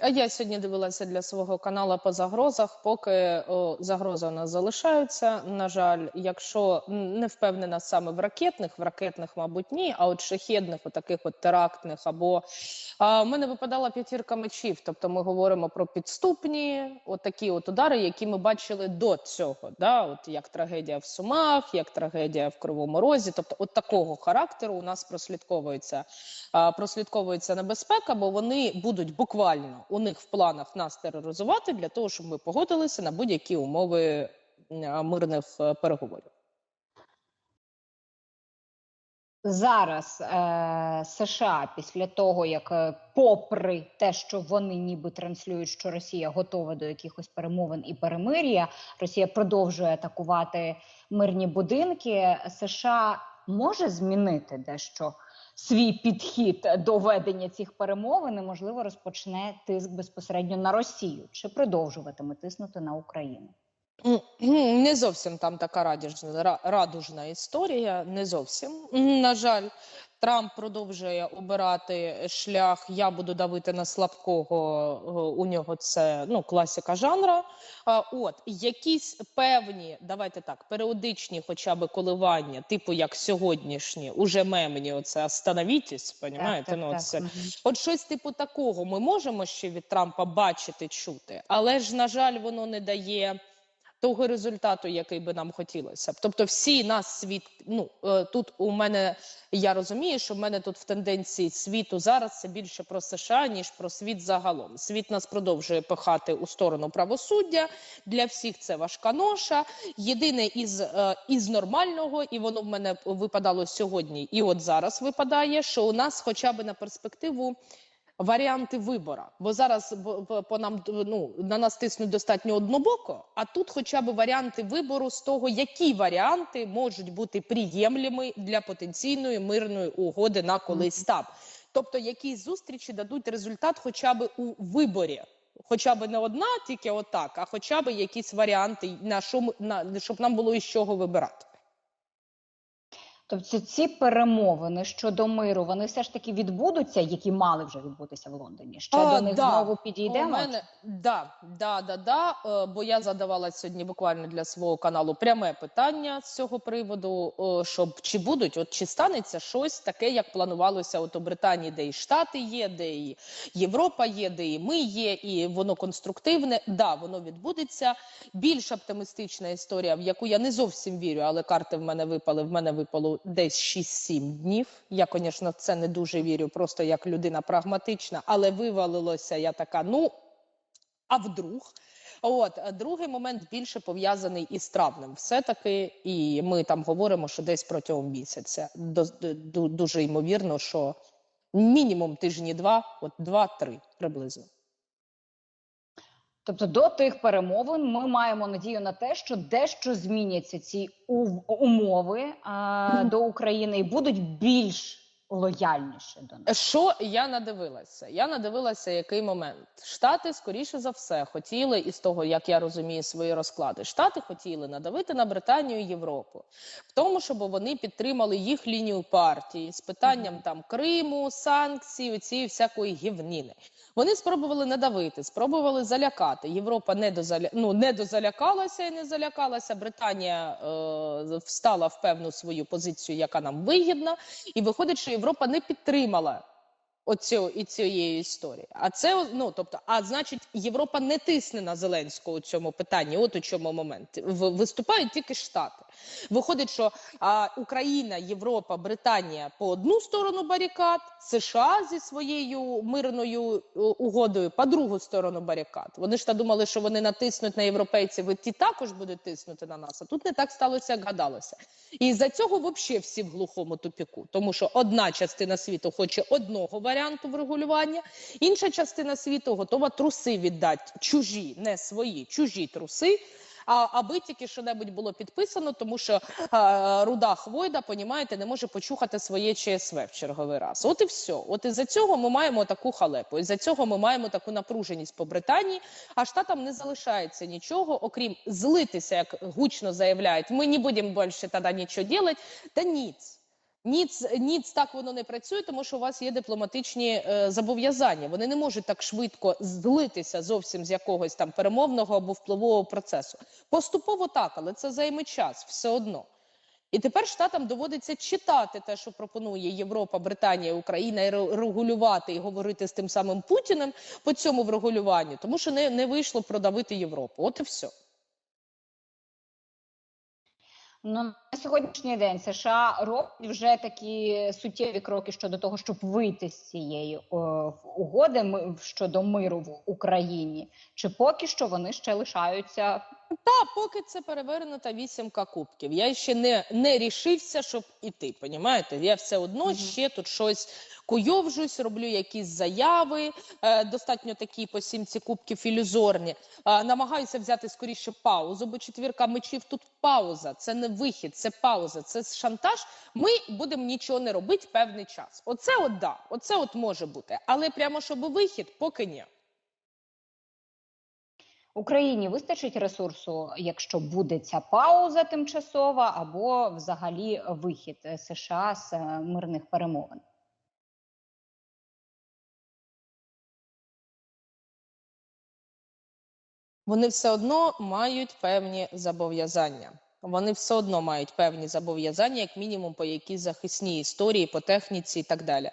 А я сьогодні дивилася для свого каналу по загрозах. Поки о, загрози у нас залишаються. На жаль, якщо не впевнена саме в ракетних, в ракетних, мабуть, ні. А от шахедних, отаких от терактних, або а, в мене випадала п'ятірка мечів. Тобто ми говоримо про підступні, отакі от удари, які ми бачили до цього. Да? От як трагедія в Сумах, як трагедія в Кривому Розі. Тобто, от такого характеру у нас прослідковується, а, прослідковується небезпека, бо вони будуть буквально у них в планах нас тероризувати для того, щоб ми погодилися на будь-які умови мирних е, переговорів. Зараз е, США після того, як е, попри те, що вони ніби транслюють, що Росія готова до якихось перемовин і перемир'я, Росія продовжує атакувати мирні будинки. США може змінити дещо свій підхід до ведення цих перемовин можливо, розпочне тиск безпосередньо на Росію чи продовжуватиме тиснути на Україну. Не зовсім там така радужна, ра- радужна історія. Не зовсім. На жаль, Трамп продовжує обирати шлях. Я буду давити на слабкого. Е, У нього це ну класика жанра. От якісь певні, давайте так, періодичні, хоча б коливання, типу як сьогоднішні, уже мемні. Оце остановітесь, понімаєте? ну це. От щось типу такого ми можемо ще від Трампа бачити, чути, але ж на жаль, воно не дає того результату, який би нам хотілося. Тобто, всі нас світ. Ну е, тут у мене я розумію, що в мене тут в тенденції світу зараз це більше про США ніж про світ загалом. Світ нас продовжує пихати у сторону правосуддя. Для всіх це важка ноша. Єдине із, е, із нормального, і воно в мене випадало сьогодні, і от зараз випадає, що у нас, хоча б на перспективу. Варіанти вибора, бо зараз по нам ну на нас тиснуть достатньо однобоко. А тут, хоча б варіанти вибору з того, які варіанти можуть бути приємлими для потенційної мирної угоди на колись там. Тобто, якісь зустрічі дадуть результат, хоча б у виборі, хоча б не одна, тільки отак, а хоча б якісь варіанти, на що на щоб нам було із чого вибирати. Тобто ці перемовини щодо миру, вони все ж таки відбудуться, які мали вже відбутися в Лондоні. Ще А, до них да. знову У підійдемо. мене да, да, да, да. Е, бо я задавала сьогодні буквально для свого каналу пряме питання з цього приводу, е, щоб чи будуть, от чи станеться щось таке, як планувалося от у Британії, де і Штати є, де і Європа є, де і ми є, і воно конструктивне. Да, воно відбудеться. Більш оптимістична історія, в яку я не зовсім вірю, але карти в мене випали. В мене випало десь 6-7 днів. Я, звісно, в це не дуже вірю, просто як людина прагматична, але вивалилося я така. Ну а вдруг? От другий момент більше пов'язаний із травнем. Все таки, і ми там говоримо, що десь протягом місяця дуже ймовірно, що мінімум тижні два, от два-три приблизно. Тобто до тих перемовин ми маємо надію на те, що дещо зміняться ці умови а, до України і будуть більш лояльніше до нас. Що я надивилася? Я надивилася, який момент. Штати, скоріше за все, хотіли, із того, як я розумію свої розклади, Штати хотіли надавити на Британію і Європу в тому, щоб вони підтримали їх лінію партії з питанням там Криму, санкцій, цієї всякої гівніни. Вони спробували надавити, спробували залякати. Європа не дозаля... ну, не дозалякалася і не залякалася. Британія е... встала в певну свою позицію, яка нам вигідна, і виходить, що Європа не підтримала оцю і цієї історії. А це ну тобто, а значить, Європа не тисне на Зеленського у цьому питанні. От у чому момент В- виступають тільки Штати. Виходить, що а, Україна, Європа, Британія по одну сторону барикад, США зі своєю мирною е, угодою по другу сторону барикад. Вони ж та думали, що вони натиснуть на європейців, і ті також будуть тиснути на нас. А тут не так сталося, як гадалося. І за цього взагалі всі в глухому тупіку, тому що одна частина світу хоче одного варіанту врегулювання, інша частина світу готова труси віддати чужі, не свої, чужі труси. А аби тільки що-небудь було підписано, тому що е, руда хвойда, понімаєте, не може почухати своє ЧСВ в черговий раз. От і все. От із за цього ми маємо таку халепу. Із за цього ми маємо таку напруженість по Британії. А штатам не залишається нічого, окрім злитися, як гучно заявляють. Ми не будемо більше тоді нічого робити. Та ніц. Ніц, ніц так воно не працює, тому що у вас є дипломатичні е, зобов'язання. Вони не можуть так швидко злитися зовсім з якогось там перемовного або впливового процесу. Поступово так, але це займе час все одно. І тепер штатам доводиться читати те, що пропонує Європа, Британія, Україна, і регулювати і говорити з тим самим Путіним по цьому врегулюванню, тому що не, не вийшло продавити Європу. От і все. Ну на сьогоднішній день США роблять вже такі суттєві кроки щодо того, щоб вийти з цієї о, угоди ми- щодо миру в Україні. Чи поки що вони ще лишаються Та поки це перевернута вісімка кубків. Я ще не, не рішився, щоб іти. Понімаєте? Я все одно Мгм. ще тут щось куйовжусь, роблю якісь заяви, е, достатньо такі по сімці кубків ілюзорні. Е, намагаюся взяти скоріше паузу, бо четвірка мечів тут пауза. Це не вихід, це пауза, це шантаж. Ми будемо нічого не робити певний час. Оце от да, оце от може бути. Але прямо щоб вихід, поки ні. Україні вистачить ресурсу, якщо буде ця пауза тимчасова, або взагалі вихід США з е, мирних перемовин? Вони все одно мають певні зобов'язання. Вони все одно мають певні зобов'язання, як мінімум, по якійсь захисній історії, по техніці і так далі.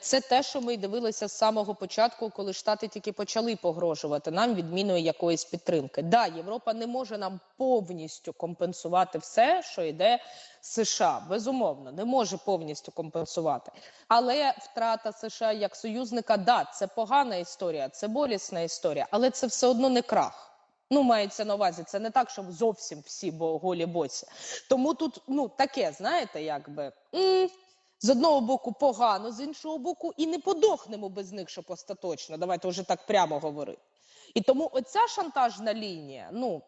Це те, що ми дивилися з самого початку, коли Штати тільки почали погрожувати нам відміною якоїсь підтримки. Да, Європа не може нам повністю компенсувати все, що йде США. Безумовно, не може повністю компенсувати. Але втрата США як союзника, да, це погана історія, це болісна історія, але це все одно не крах. Ну, мається на увазі, це не так, щоб зовсім всі голі боці. Тому тут ну таке, знаєте, якби з одного боку погано, з іншого боку, і не подохнемо без них, щоб остаточно. Давайте вже так прямо говорити. І тому оця шантажна лінія, ну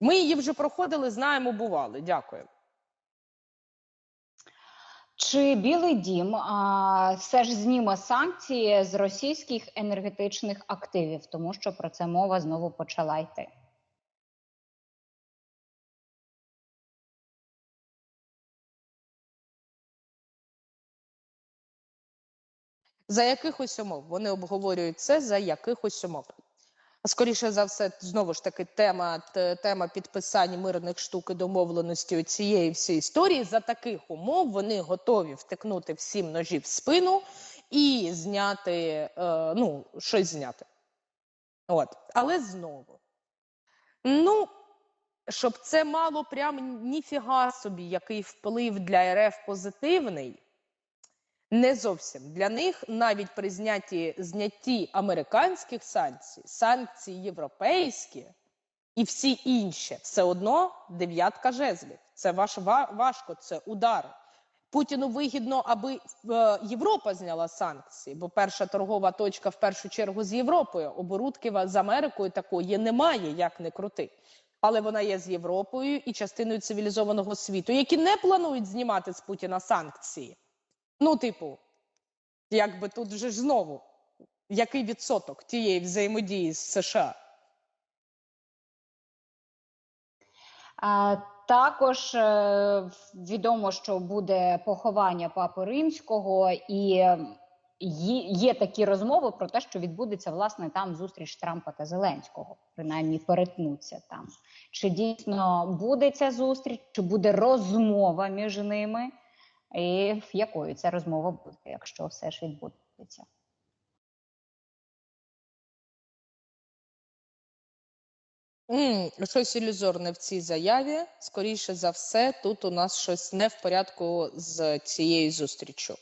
ми її вже проходили, знаємо, бували. Дякую. Чи Білий Дім а, все ж зніме санкції з російських енергетичних активів, тому що про це мова знову почала йти? За якихось умов вони обговорюють це за якихось умов. Скоріше за все, знову ж таки, тема тема підписання мирних штук і домовленості цієї всієї історії. За таких умов вони готові втикнути всім ножі в спину і зняти, е, ну, щось зняти. От. Але знову. Ну, щоб це мало прям ніфіга собі, який вплив для РФ позитивний. Не зовсім для них навіть при знятті знятті американських санкцій, санкції європейські і всі інші, все одно дев'ятка жезлів. Це ваш ва- важко, це удари. Путіну вигідно, аби е, Європа зняла санкції, бо перша торгова точка в першу чергу з Європою. Оборудки з Америкою такої немає, як не крути. Але вона є з Європою і частиною цивілізованого світу, які не планують знімати з Путіна санкції. Ну, типу, якби тут вже ж знову який відсоток тієї взаємодії з США? А, також е, відомо, що буде поховання папи римського, і є такі розмови про те, що відбудеться власне там зустріч Трампа та Зеленського, принаймні перетнуться там. Чи дійсно буде ця зустріч, чи буде розмова між ними, і якою ця розмова буде, якщо все ж відбудеться? М, щось ілюзорне в цій заяві. Скоріше за все, тут у нас щось не в порядку з цією зустрічю.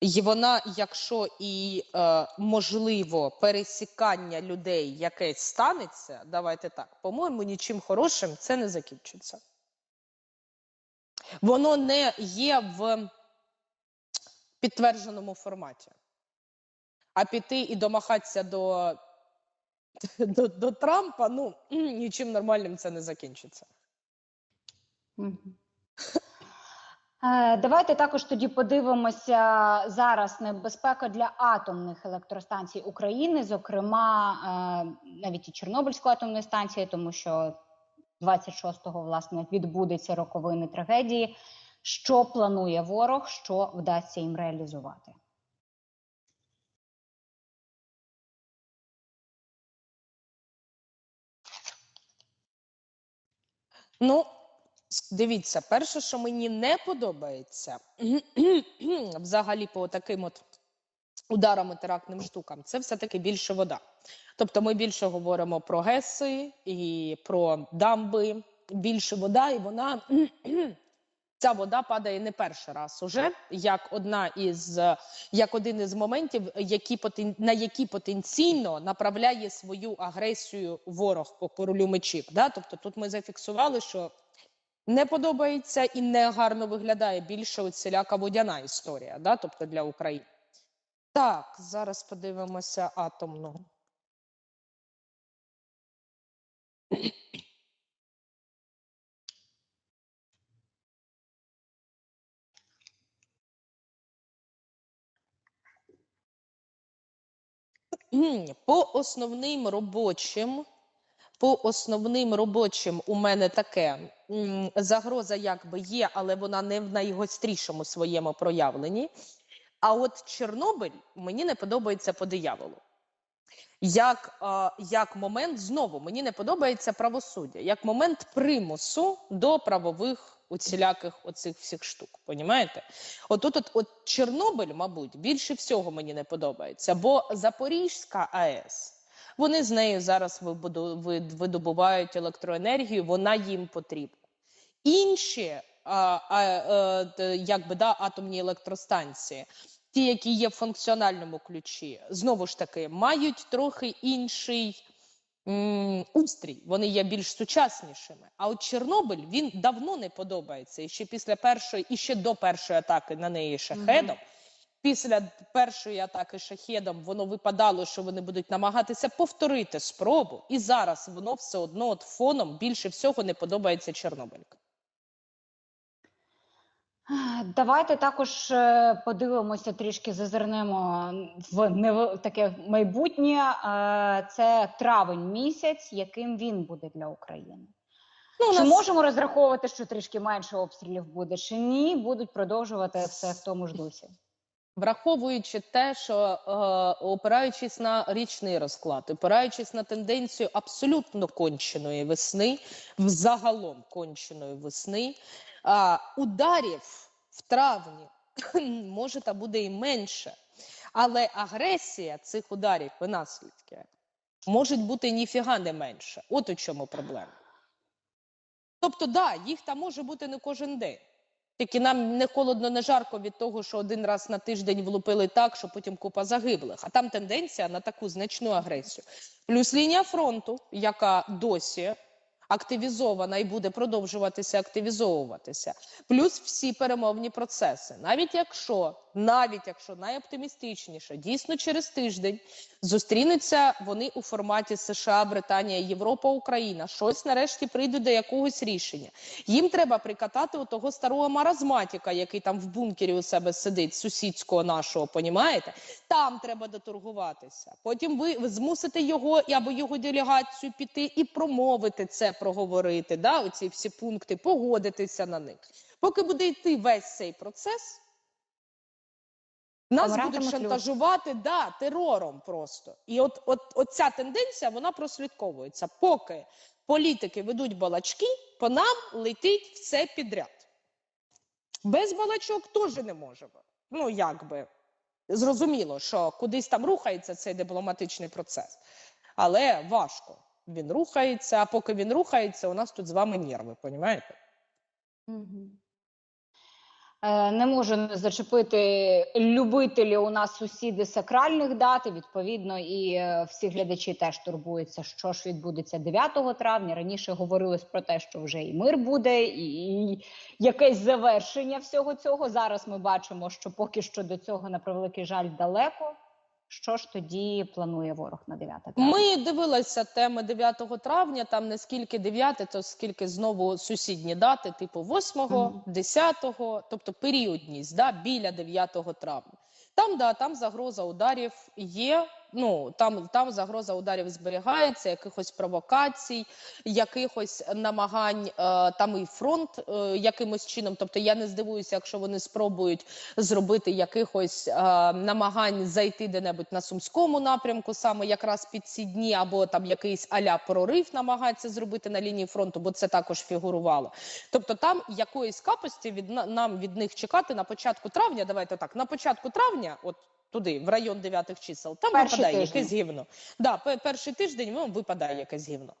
І вона, якщо і е, можливо пересікання людей якесь станеться, давайте так, по-моєму, нічим хорошим це не закінчиться. Воно не є в підтвердженому форматі. А піти і домахатися до, до, до Трампа, ну нічим нормальним це не закінчиться. Е, Давайте також тоді подивимося зараз небезпека для атомних електростанцій України, зокрема е, навіть і Чорнобильської атомної станції, тому що 26-го власне відбудеться роковини трагедії. що планує ворог, що вдасться їм реалізувати. Ну, дивіться, перше, що мені не подобається взагалі по таким от ударам і терактним штукам, це все-таки більше вода. Тобто ми більше говоримо про ГЕСи і про дамби, більше вода, і вона ця вода падає не перший раз уже, як одна із як один із моментів, які на які потенційно направляє свою агресію ворог по королю мечів. Да? Тобто тут ми зафіксували, що не подобається і не гарно виглядає більше оціляка водяна історія, да? тобто для України. Так, зараз подивимося атомну. По основним робочим, по основним робочим у мене таке загроза якби є, але вона не в найгострішому своєму проявленні. А от Чорнобиль мені не подобається по дияволу. Як, е, як момент знову мені не подобається правосуддя, як момент примусу до правових уціляких оцих всіх штук. Понімаєте? Отут, от, от Чорнобиль, мабуть, більше всього мені не подобається, бо Запорізька АЕС. Вони з нею зараз видобувають електроенергію, вона їм потрібна. Інші а, а, е, т- якби, да, атомні електростанції, ті, які є в функціональному ключі, знову ж таки, мають трохи інший м, устрій, вони є більш сучаснішими. А от Чорнобиль він давно не подобається. І ще після першої, і ще до першої атаки на неї шахедом. Після першої атаки шахедом воно випадало, що вони будуть намагатися повторити спробу, і зараз воно все одно от фоном більше всього не подобається Чорнобилька. Давайте також е, подивимося трішки, зазирнемо в нев- таке майбутнє. Е, Це травень місяць, яким він буде для України. Ну, Чи нас- можемо розраховувати, що трішки менше обстрілів буде, чи ні? Будуть продовжувати все в тому ж дусі. Враховуючи те, що е, опираючись на річний розклад, опираючись на тенденцію абсолютно конченої весни, взагалом конченої весни, ударів в травні може та буде і менше, але агресія цих ударів і наслідки можуть бути ніфіга не менше. От у чому проблема. Тобто, да, їх там може бути не кожен день. Тільки нам не холодно, не жарко від того, що один раз на тиждень влупили так, що потім купа загиблих. А там тенденція на таку значну агресію. Плюс лінія фронту, яка досі активізована і буде продовжуватися активізовуватися. Плюс всі перемовні процеси. Навіть якщо, навіть якщо найоптимістичніше, дійсно через тиждень зустрінуться вони у форматі США, Британія, Європа, Україна. Щось нарешті прийде до якогось рішення. Їм треба прикатати у того старого маразматіка, який там в бункері у себе сидить, сусідського нашого, понімаєте? Там треба доторгуватися. Потім ви, змусите його або його делегацію піти і промовити це, проговорити. Да, оці всі пункти, погодитися на них. Поки буде йти весь цей процес. Нас будуть шантажувати да, терором просто. І от, от, от ця тенденція вона прослідковується. Поки політики ведуть балачки, по нам летить все підряд. Без балачок теж не можемо. Ну, якби зрозуміло, що кудись там рухається цей дипломатичний процес, але важко. Він рухається, а поки він рухається, у нас тут з вами нерви, понімаєте? Е, Не можу не зачепити любителі у нас сусіди сакральних дат. Відповідно, і е, всі глядачі теж турбуються, що ж відбудеться 9 травня. Раніше говорилось про те, що вже і мир буде, і якесь завершення всього цього. Зараз ми бачимо, що поки що до цього на превеликий жаль далеко. Що ж тоді планує ворог на 9 травня? Ми дивилися теми 9 травня, там не скільки 9, то скільки знову сусідні дати, типу 8, Мгм. 10, тобто періодність да, біля 9 травня. Там, да, там загроза ударів є, ну там, там загроза ударів зберігається, якихось провокацій, якихось намагань е, там і фронт е, якимось чином. Тобто я не здивуюся, якщо вони спробують зробити якихось е, намагань зайти де-небудь на сумському напрямку, саме якраз під ці дні, або там якийсь аля прорив намагаються зробити на лінії фронту, бо це також фігурувало. Тобто, там якоїсь капості від нам від них чекати на початку травня. Давайте так, на початку травня, от туди, в район дев'ятих чисел, там Перший випадає тиждень. якесь гівно. Да, перший тиждень ну, випадає якесь гівно.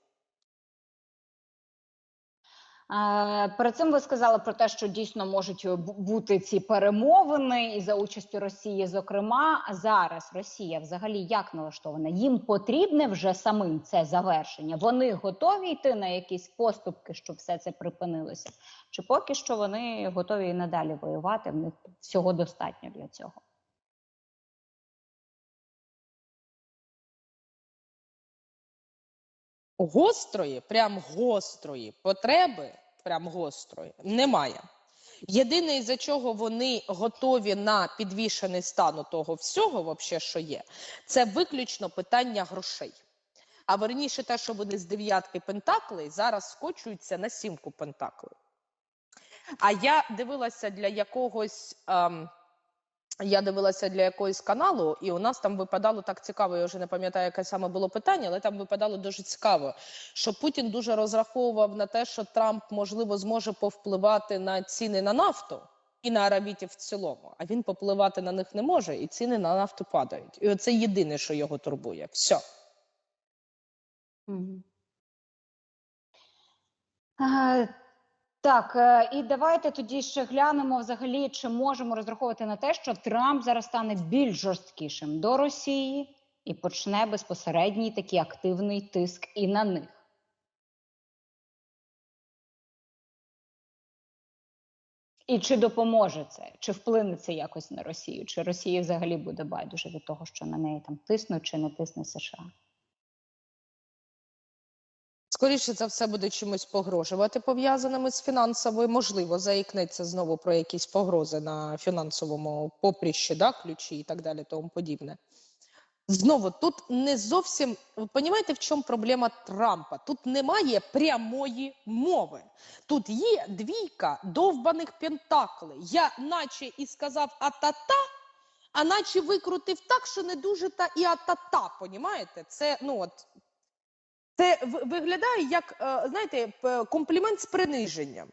Перед цим ви сказали про те, що дійсно можуть е, бути ці перемовини і за участю Росії. Зокрема, А зараз Росія взагалі як налаштована? Їм потрібне вже самим це завершення. Вони готові йти на якісь поступки, щоб все це припинилося. Чи поки що вони готові і надалі воювати? В них всього достатньо для цього. Гострої, прям гострої потреби, прям гострої, немає. Єдине, із-за чого вони готові на підвішений стан того всього, вообще, що є, це виключно питання грошей. А верніше, те, що вони з дев'ятки пентаклей зараз скочуються на сімку пентаклей. А я дивилася для якогось. ем, я дивилася для якогось каналу, і у нас там випадало так цікаво. Я вже не пам'ятаю, яке саме було питання, але там випадало дуже цікаво, що Путін дуже розраховував на те, що Трамп можливо зможе повпливати на ціни на нафту і на арабітів в цілому. А він попливати на них не може, і ціни на нафту падають. І оце єдине, що його турбує. Все. Е, Так, е, і давайте тоді ще глянемо взагалі, чи можемо розраховувати на те, що Трамп зараз стане більш жорсткішим до Росії і почне безпосередній такий активний тиск і на них. І чи допоможе це, чи вплине це якось на Росію, чи Росії взагалі буде байдуже від того, що на неї там тиснуть чи не тисне США? Скоріше за все буде чимось погрожувати пов'язаними з фінансовою. Можливо, заікнеться знову про якісь погрози на фінансовому поприщі, да, ключі і так далі, тому подібне. Знову тут не зовсім ви розумієте, в чому проблема Трампа? Тут немає прямої мови. Тут є двійка довбаних пентаклей. Я наче і сказав а-та-та, а наче викрутив так, що не дуже та і а-та-та. Понімаєте? Це ну от це виглядає як е, знаєте, комплімент з приниженням.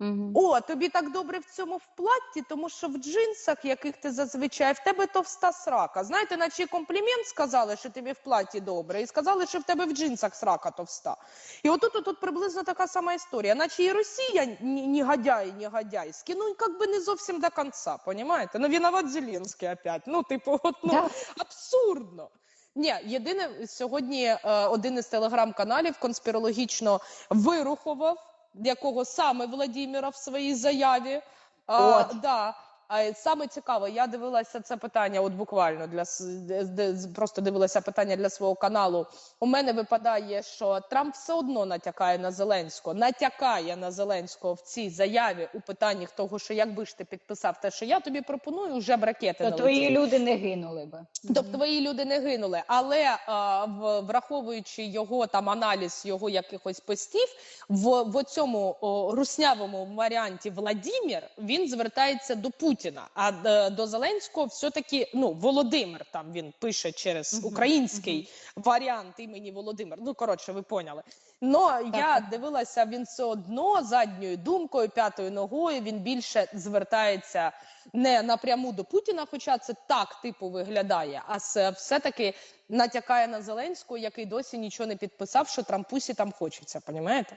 Угу. О, тобі так добре в цьому в платті, тому що в джинсах, яких ти зазвичай, в тебе товста срака. Знаєте, наче комплімент сказали, що тобі в платі добре, і сказали, що в тебе в джинсах срака товста. І отут, отут приблизно така сама історія. Наче і Росія ні- негодяй, негодяйський, ну як би не зовсім до кінця, понімаєте? Ну, виноват Зеленський опять. Ну, типу, от, ну, Да. абсурдно. Ні, єдине сьогодні е, один із телеграм-каналів конспірологічно вирухував, якого саме Владіміра в своїй заяві. А, От. да. А саме цікаво, я дивилася це питання, от буквально для просто дивилася питання для свого каналу. У мене випадає, що Трамп все одно натякає на Зеленського, натякає на Зеленського в цій заяві у питаннях того, що якби ж ти підписав те, що я тобі пропоную, вже б ракети То твої люди не гинули би. Тобто твої люди не гинули, але а, в, враховуючи його там аналіз його якихось постів, в, в цьому о, руснявому варіанті Владімір він звертається до Путіна. А е, до Зеленського все-таки ну Володимир там він пише через український варіант імені Володимир. Ну коротше, ви поняли. Ну я дивилася, він все одно задньою думкою, п'ятою ногою він більше звертається не напряму до Путіна, хоча це так типу виглядає, а с- все-таки натякає на Зеленського, який досі нічого не підписав, що Трампусі там хочеться, понімаєте?